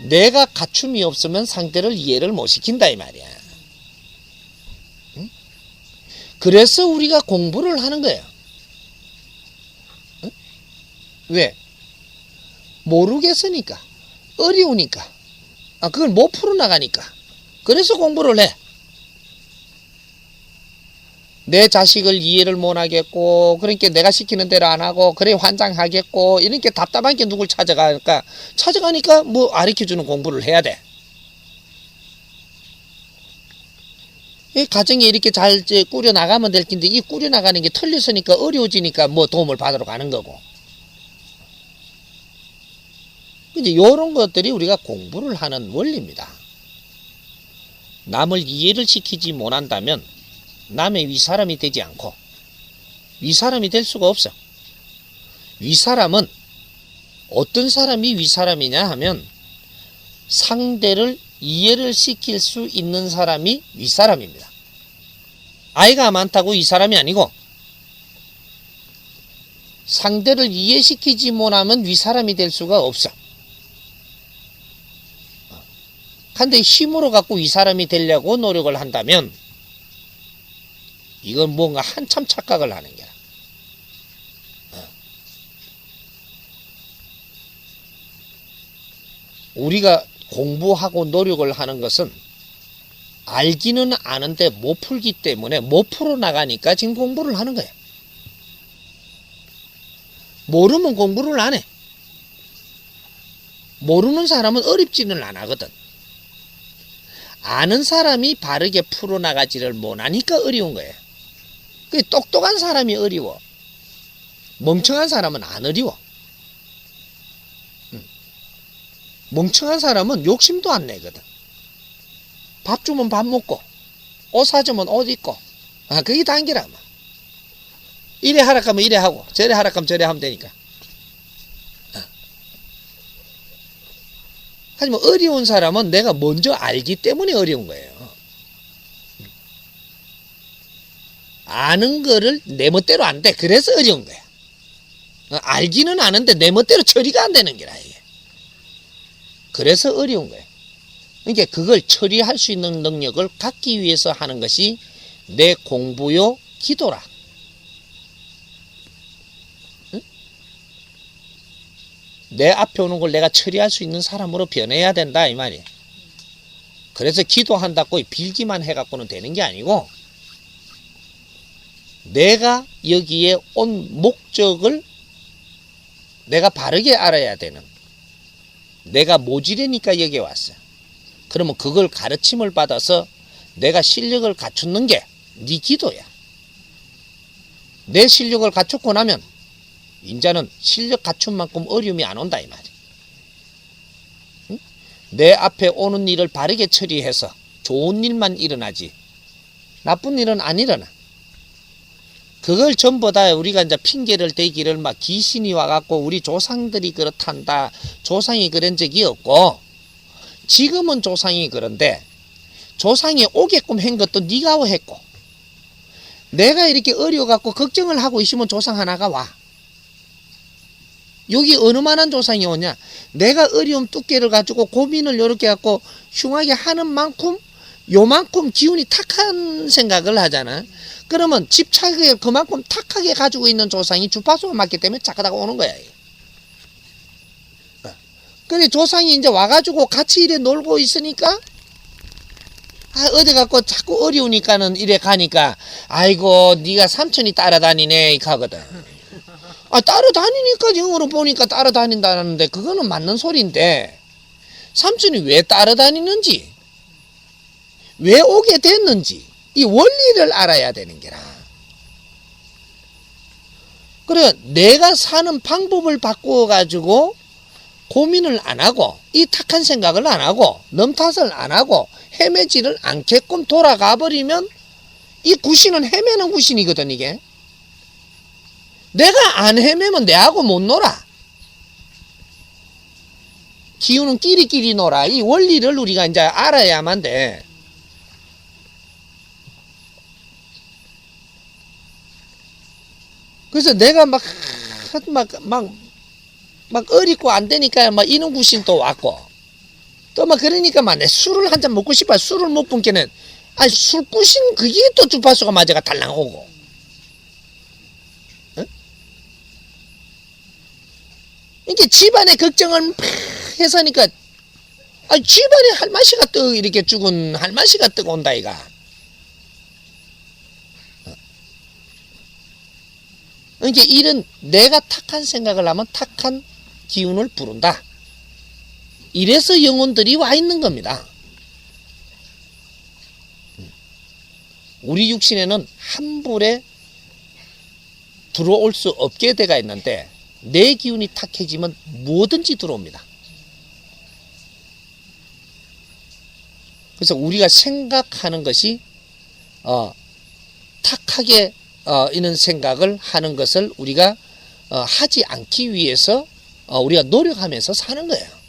내가 갖춤이 없으면 상대를 이해를 못 시킨다 이 말이야. 응? 그래서 우리가 공부를 하는 거예요. 응? 왜? 모르겠으니까. 어려우니까. 아, 그걸 못 풀어 나가니까. 그래서 공부를 해. 내 자식을 이해를 못 하겠고, 그러니까 내가 시키는 대로 안 하고, 그래 환장하겠고, 이렇게 답답한 게 누굴 찾아가니까, 찾아가니까 뭐 가르쳐주는 공부를 해야 돼. 이 가정이 이렇게 잘 꾸려 나가면 될 텐데, 이 꾸려 나가는 게 틀렸으니까 어려워지니까 뭐 도움을 받으러 가는 거고. 이제 이런 것들이 우리가 공부를 하는 원리입니다. 남을 이해를 시키지 못한다면 남의 윗사람이 되지 않고 윗사람이 될 수가 없어. 윗사람은 어떤 사람이 윗사람이냐 하면 상대를 이해를 시킬 수 있는 사람이 윗사람입니다. 아이가 많다고 이 사람이 아니고 상대를 이해시키지 못하면 윗사람이 될 수가 없어. 근데 힘으로 갖고 이 사람이 되려고 노력을 한다면 이건 뭔가 한참 착각을 하는. 어. 우리가 공부하고 노력을 하는 것은 알기는 아는데 못 풀기 때문에 못 풀어 나가니까 지금 공부를 하는 거야. 모르면 공부를 안 해. 모르는 사람은 어렵지는 안 하거든. 아는 사람이 바르게 풀어나가지를 못하니까 어려운 거예요. 그 똑똑한 사람이 어려워. 멍청한 사람은 안 어려워. 응. 멍청한 사람은 욕심도 안 내거든. 밥 주면 밥 먹고, 옷 사주면 옷 입고, 아, 그게 단계라, 마. 이래 하라 하면 이래 하고, 저래 하라 하면 저래 하면 되니까. 하지만 어려운 사람은 내가 먼저 알기 때문에 어려운 거예요. 아는 거를 내 멋대로 안 돼. 그래서 어려운 거야. 어, 알기는 아는데 내 멋대로 처리가 안 되는 게라, 이게. 그래서 어려운 거야. 그러니까 그걸 처리할 수 있는 능력을 갖기 위해서 하는 것이 내 공부요, 기도라. 내 앞에 오는 걸 내가 처리할 수 있는 사람으로 변해야 된다 이 말이에요. 그래서 기도한다고 빌기만 해갖고는 되는 게 아니고 내가 여기에 온 목적을 내가 바르게 알아야 되는 내가 모질이니까 여기에 왔어. 그러면 그걸 가르침을 받아서 내가 실력을 갖추는 게 네 기도야. 내 실력을 갖췄고 나면 인자는 실력 갖춘 만큼 어려움이 안 온다 이 말이야. 응? 내 앞에 오는 일을 바르게 처리해서 좋은 일만 일어나지 나쁜 일은 안 일어나. 그걸 전부 다 우리가 이제 핑계를 대기를 막 귀신이 와갖고 우리 조상들이 그렇단다. 조상이 그런 적이 없고 지금은 조상이 그런데 조상이 오게끔 한 것도 네가 했고 내가 이렇게 어려워갖고 걱정을 하고 있으면 조상 하나가 와. 여기 어느 만한 조상이 오냐? 내가 어려움 두께를 가지고 고민을 이렇게 갖고 흉하게 하는 만큼 요만큼 기운이 탁한 생각을 하잖아. 그러면 집착을 그만큼 탁하게 가지고 있는 조상이 주파수가 맞기 때문에 착하다가 오는 거야. 근데 조상이 이제 와가지고 같이 이래 놀고 있으니까 아, 어디 갖고 자꾸 어려우니까는 이래 가니까 아이고 네가 삼촌이 따라다니네 하거든. 아, 따라다니니까 영어로 보니까 따라다닌다는데 그거는 맞는 소리인데 삼촌이 왜 따라다니는지 왜 오게 됐는지 이 원리를 알아야 되는 게라. 그래 내가 사는 방법을 바꾸어 가지고 고민을 안 하고 이 탁한 생각을 안 하고 넘탓을 안 하고 헤매지를 않게끔 돌아가 버리면 이 구신은 헤매는 구신이거든 이게. 내가 안 헤매면 내하고 못 놀아. 기운은 끼리끼리 놀아. 이 원리를 우리가 이제 알아야만 돼. 그래서 내가 막, 막, 막, 막 어리고 안 되니까 막 이놈 구신 또 왔고. 또 막 그러니까 만내 술을 한 잔 먹고 싶어. 술을 못 뿜게는. 아니 술 부신 그게 또 주파수가 맞아가 달랑 오고. 응? 이게 집안의 걱정을 막 해서니까. 아 집안에 할마시가 뜨 이렇게 죽은 할마시가 뜨고 온다 이가 이게 이런 내가 탁한 생각을 하면 탁한 기운을 부른다. 이래서 영혼들이 와 있는 겁니다. 우리 육신에는 한 불에 들어올 수 없게 돼가 있는데 내 기운이 탁해지면 뭐든지 들어옵니다. 그래서 우리가 생각하는 것이 어, 탁하게 어, 이런 생각을 하는 것을 우리가 어, 하지 않기 위해서 어, 우리가 노력하면서 사는 거예요.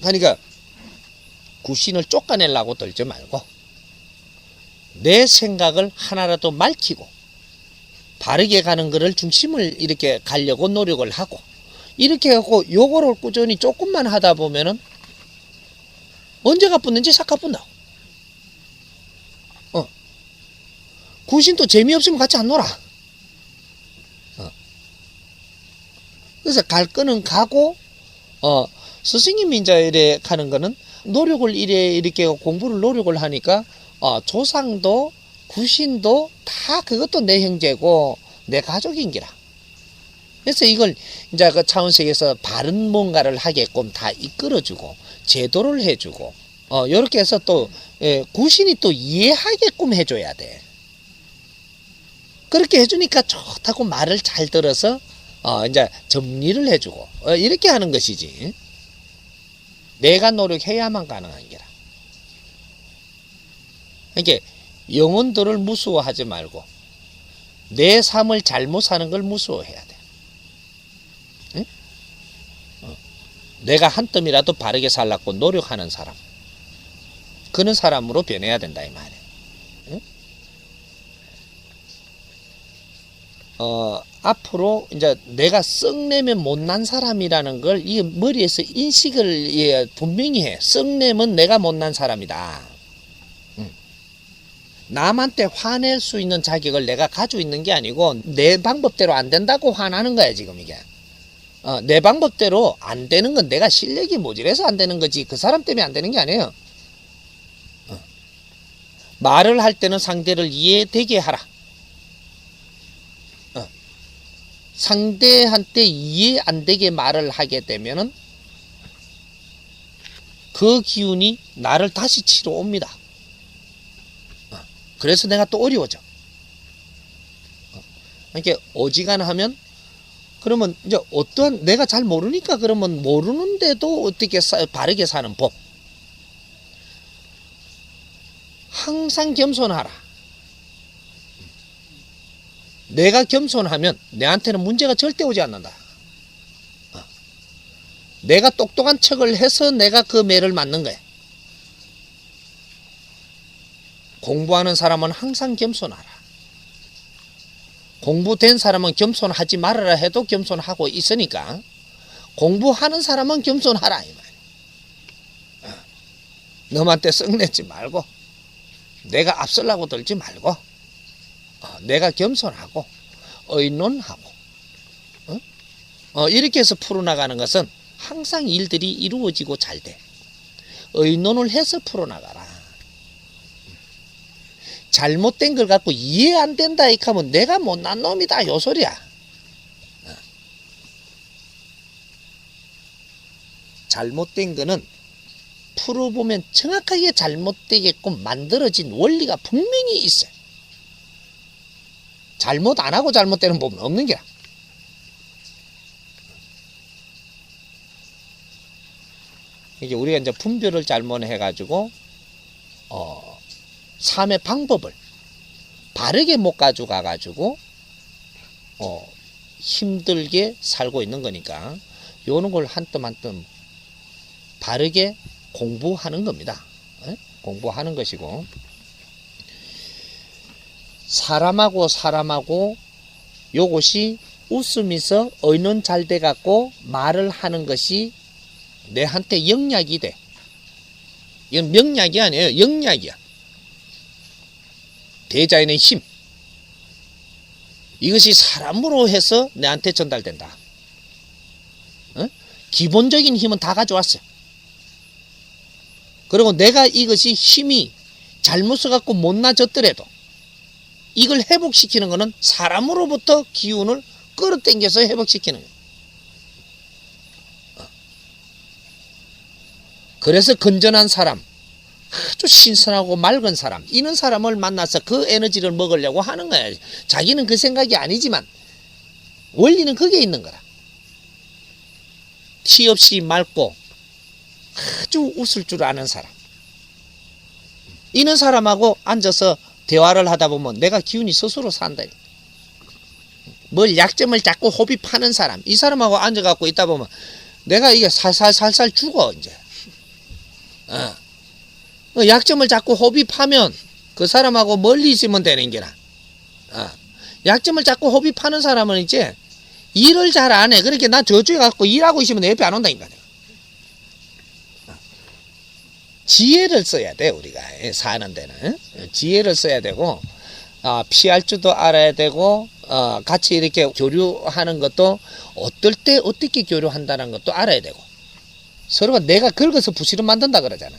그러니까 구신을 쫓아내려고 들지 말고 내 생각을 하나라도 말키고 바르게 가는 것을 중심을 이렇게 가려고 노력을 하고 이렇게 하고 요거를 꾸준히 조금만 하다 보면은 언제가 붙는지 싹 가뿐다. 구신도 재미없으면 같이 안 놀아. 어. 그래서 갈 거는 가고, 어, 스승님이 이제 이래 가는 거는 노력을 이래 이렇게 공부를 노력을 하니까, 어, 조상도 구신도 다 그것도 내 형제고 내 가족인 기라. 그래서 이걸 이제 그 차원sek에서 바른 뭔가를 하게끔 다 이끌어주고 제도를 해주고 어 요렇게 해서 또 예, 구신이 또 이해하게끔 해줘야 돼. 그렇게 해주니까 좋다고 말을 잘 들어서 어 이제 정리를 해주고 어, 이렇게 하는 것이지. 내가 노력해야만 가능한 게라. 그러니까 영혼들을 무서워하지 말고 내 삶을 잘못 사는 걸 무서워해야 돼. 응? 어. 내가 한 뜸이라도 바르게 살라고 노력하는 사람. 그런 사람으로 변해야 된다 이 말이야. 응? 어, 앞으로 이제 내가 썩내면 못난 사람이라는 걸 이 머리에서 인식을 예, 분명히 해. 썩내면 내가 못난 사람이다. 응. 남한테 화낼 수 있는 자격을 내가 가지고 있는 게 아니고 내 방법대로 안 된다고 화나는 거야 지금 이게. 어, 내 방법대로 안 되는 건 내가 실력이 모자라서 안 되는 거지 그 사람 때문에 안 되는 게 아니에요. 어. 말을 할 때는 상대를 이해되게 하라. 어. 상대한테 이해 안 되게 말을 하게 되면은 그 기운이 나를 다시 치러 옵니다. 어. 그래서 내가 또 어려워져. 어. 이렇게 어지간하면 그러면 이제 어떠한 내가 잘 모르니까 그러면 모르는데도 어떻게 사, 바르게 사는 법. 항상 겸손하라. 내가 겸손하면 내한테는 문제가 절대 오지 않는다. 어. 내가 똑똑한 척을 해서 내가 그 매를 맞는 거야. 공부하는 사람은 항상 겸손하라. 공부된 사람은 겸손하지 말아라 해도 겸손하고 있으니까 공부하는 사람은 겸손하라 이 말이야. 어. 너한테 썩내지 말고 내가 앞설라고 들지 말고 어, 내가 겸손하고 의논하고 어? 어, 이렇게 해서 풀어나가는 것은 항상 일들이 이루어지고 잘 돼. 의논을 해서 풀어나가라. 잘못된 걸 갖고 이해 안 된다 이 하면 내가 못난 놈이다 요 소리야. 어. 잘못된 거는 풀어보면 정확하게 잘못되게끔 만들어진 원리가 분명히 있어요. 잘못 안 하고 잘못되는 부분 없는 게야. 이게 우리가 이제 분별을 잘못해가지고 어, 삶의 방법을 바르게 못 가져가 가지고 어, 힘들게 살고 있는 거니까 요런 걸 한뜸 한뜸 바르게 공부하는 겁니다. 에? 공부하는 것이고 사람하고 사람하고 요것이 웃으면서 의논 잘 돼갖고 말을 하는 것이 내한테 영약이 돼. 이건 명약이 아니에요. 영약이야. 대자연의 힘. 이것이 사람으로 해서 내한테 전달된다. 어? 기본적인 힘은 다 가져왔어요. 그리고 내가 이것이 힘이 잘못 써갖고 못나졌더라도 이걸 회복시키는 것은 사람으로부터 기운을 끌어당겨서 회복시키는 거예요. 어. 그래서 건전한 사람, 아주 신선하고 맑은 사람, 이런 사람을 만나서 그 에너지를 먹으려고 하는 거야. 자기는 그 생각이 아니지만 원리는 그게 있는 거라. 티 없이 맑고 아주 웃을 줄 아는 사람. 이런 사람하고 앉아서 대화를 하다 보면 내가 기운이 스스로 산다. 뭘 약점을 자꾸 호흡하는 사람. 이 사람하고 앉아갖고 있다 보면 내가 이게 살살살살 죽어, 이제. 어. 어, 약점을 자꾸 호흡하면 그 사람하고 멀리 있으면 되는 게라. 어. 약점을 자꾸 호흡하는 사람은 이제 일을 잘 안 해. 그렇게 나 저쪽에 갖고 일하고 있으면 내 옆에 안 온다니까. 어. 지혜를 써야 돼, 우리가. 예, 사는 데는. 지혜를 써야 되고, 아, 피할 줄도 알아야 되고, 어, 같이 이렇게 교류하는 것도 어떨 때 어떻게 교류한다는 것도 알아야 되고. 서로가 내가 긁어서 부실을 만든다 그러잖아.